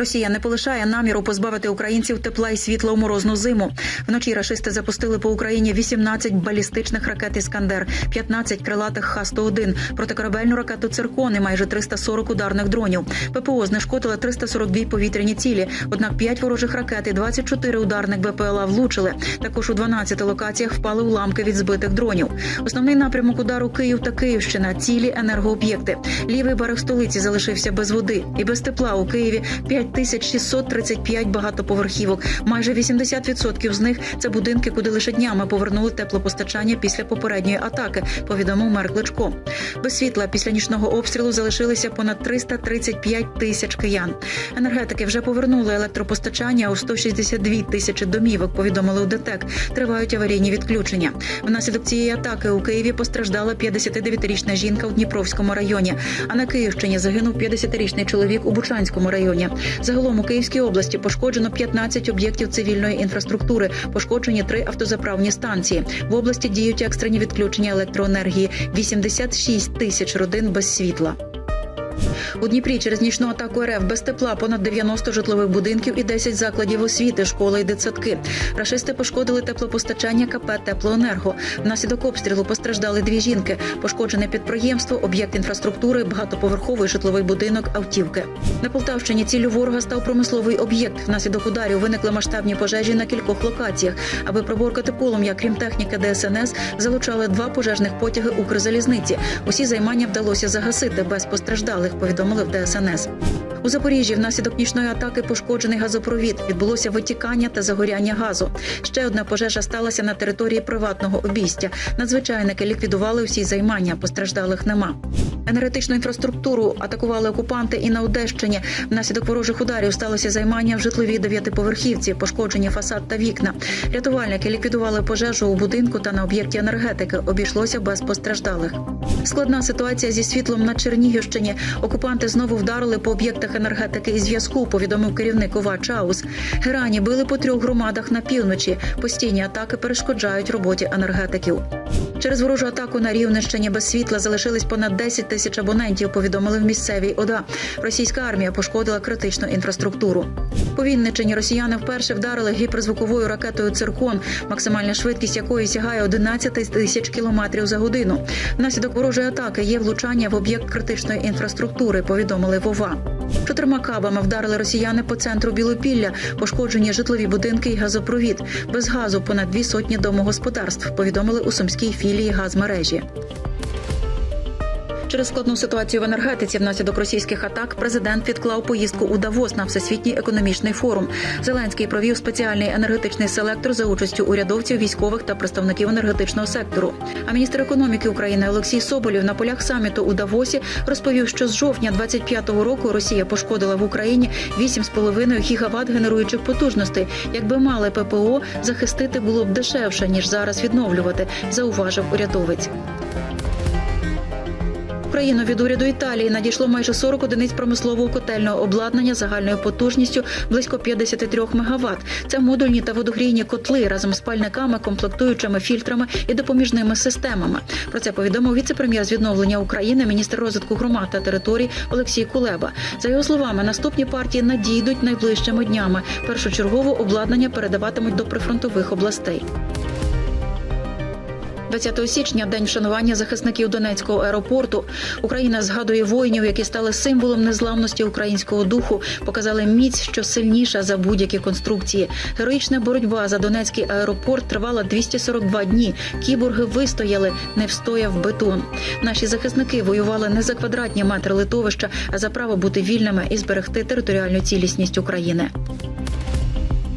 Росія не полишає наміру позбавити українців тепла і світла у морозну зиму. Вночі рашисти запустили по Україні 18 балістичних ракет Іскандер, 15 крилатих Х-101, протикорабельну ракету «Циркон» і майже 340 ударних дронів. ППО знешкодили 342 повітряні цілі. Однак 5 ворожих ракет і 24 ударних БПЛА влучили. Також у 12 локаціях впали уламки від збитих дронів. Основний напрямок удару Київ та Київщина, цілі енергооб'єкти. Лівий берег столиці залишився без води і без тепла у Києві 5635 багатоповерхівок. Майже 80% з них це будинки, куди лише днями повернули теплопостачання після попередньої атаки. Повідомив мер Кличко. Без світла після нічного обстрілу залишилися понад 335 тисяч киян. Енергетики вже повернули електропостачання у 162 тисячі домівок. Повідомили у ДТЕК. Тривають аварійні відключення. Внаслідок цієї атаки у Києві постраждала 59-річна жінка у Дніпровському районі. А на Київщині загинув 50-річний чоловік у Бучанському районі. Загалом у Київській області пошкоджено 15 об'єктів цивільної інфраструктури, пошкоджені три автозаправні станції. В області діють екстрені відключення електроенергії. 86 тисяч родин без світла. У Дніпрі через нічну атаку РФ без тепла понад 90 житлових будинків і 10 закладів освіти, школи і дитсадки. Рашисти пошкодили теплопостачання КП Теплоенерго. Внаслідок обстрілу постраждали дві жінки. Пошкоджене підприємство, об'єкт інфраструктури, багатоповерховий житловий будинок, автівки. На Полтавщині ціллю ворога став промисловий об'єкт. Внаслідок ударів виникли масштабні пожежі на кількох локаціях. Аби приборкати полум'я, крім техніки ДСНС, залучали два пожежних потяги Укрзалізниці. Усі займання вдалося загасити без постраждалих. Повідомили в ДСНС. У Запоріжжі внаслідок нічної атаки пошкоджений газопровід. Відбулося витікання та загоряння газу. Ще одна пожежа сталася на території приватного обійстя. Надзвичайники ліквідували усі займання. Постраждалих нема. Енергетичну інфраструктуру атакували окупанти і на Одещині. Внаслідок ворожих ударів сталося займання в житловій дев'ятиповерхівці, пошкоджені фасад та вікна. Рятувальники ліквідували пожежу у будинку та на об'єкті енергетики. Обійшлося без постраждалих. Складна ситуація зі світлом на Чернігівщині. Окупанти знову вдарили по об'єктах енергетики і зв'язку. Повідомив керівник ОВА Чаус. Герані били по трьох громадах на півночі. Постійні атаки перешкоджають роботі енергетиків. Через ворожу атаку на Рівненщині без світла залишились понад 10 тисяч абонентів. Повідомили в місцевій ОДА. Російська армія пошкодила критичну інфраструктуру. По Вінниччині росіяни вперше вдарили гіперзвуковою ракетою циркон, максимальна швидкість якої сягає 11 тисяч кілометрів за годину. Внаслідок ворожої атаки є влучання в об'єкт критичної інфраструктури. Повідомили Вова. Чотирма кабами вдарили росіяни по центру Білопілля, пошкоджені житлові будинки і газопровід. Без газу понад дві сотні домогосподарств. Повідомили у сумській філії газмережі. Через складну ситуацію в енергетиці внаслідок російських атак президент відклав поїздку у Давос на всесвітній економічний форум. Зеленський провів спеціальний енергетичний селектор за участю урядовців, військових та представників енергетичного сектору. А міністр економіки України Олексій Соболєв на полях саміту у Давосі розповів, що з жовтня 25-го року Росія пошкодила в Україні 8,5 гігават генеруючих потужностей. Якби мали ППО, захистити було б дешевше ніж зараз відновлювати, зауважив урядовець. Україну від уряду Італії надійшло майже 40 одиниць промислового котельного обладнання загальною потужністю близько 53 МВт. Це модульні та водогрійні котли разом з пальниками, комплектуючими фільтрами і допоміжними системами. Про це повідомив віце-прем'єр з відновлення України, міністр розвитку громад та територій Олексій Кулеба. За його словами, наступні партії надійдуть найближчими днями. Першочергово обладнання передаватимуть до прифронтових областей. 20 січня день вшанування захисників Донецького аеропорту. Україна згадує воїнів, які стали символом незламності українського духу, показали міць, що сильніша за будь-які конструкції. Героїчна боротьба за Донецький аеропорт тривала 242 дні. Кіборги вистояли, не встояв бетон. Наші захисники воювали не за квадратні метри литовища, а за право бути вільними і зберегти територіальну цілісність України.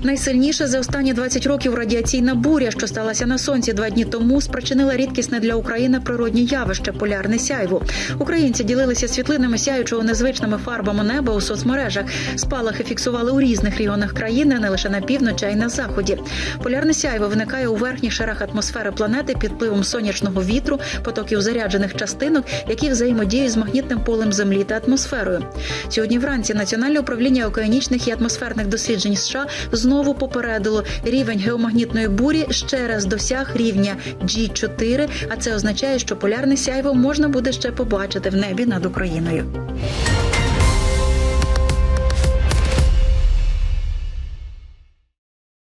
Найсильніша за останні 20 років радіаційна буря, що сталася на сонці два дні тому, спричинила рідкісне для України природні явище полярне сяйво. Українці ділилися світлинами сяючого незвичними фарбами неба у соцмережах. Спалахи фіксували у різних регіонах країни, не лише на півночі, а й на заході. Полярне сяйво виникає у верхніх шарах атмосфери планети під впливом сонячного вітру, потоків заряджених частинок, які взаємодіють з магнітним полем землі та атмосферою. Сьогодні вранці Національне управління океанічних і атмосферних досліджень США знову попередило рівень геомагнітної бурі ще раз досяг рівня G4, а це означає, що полярне сяйво можна буде ще побачити в небі над Україною.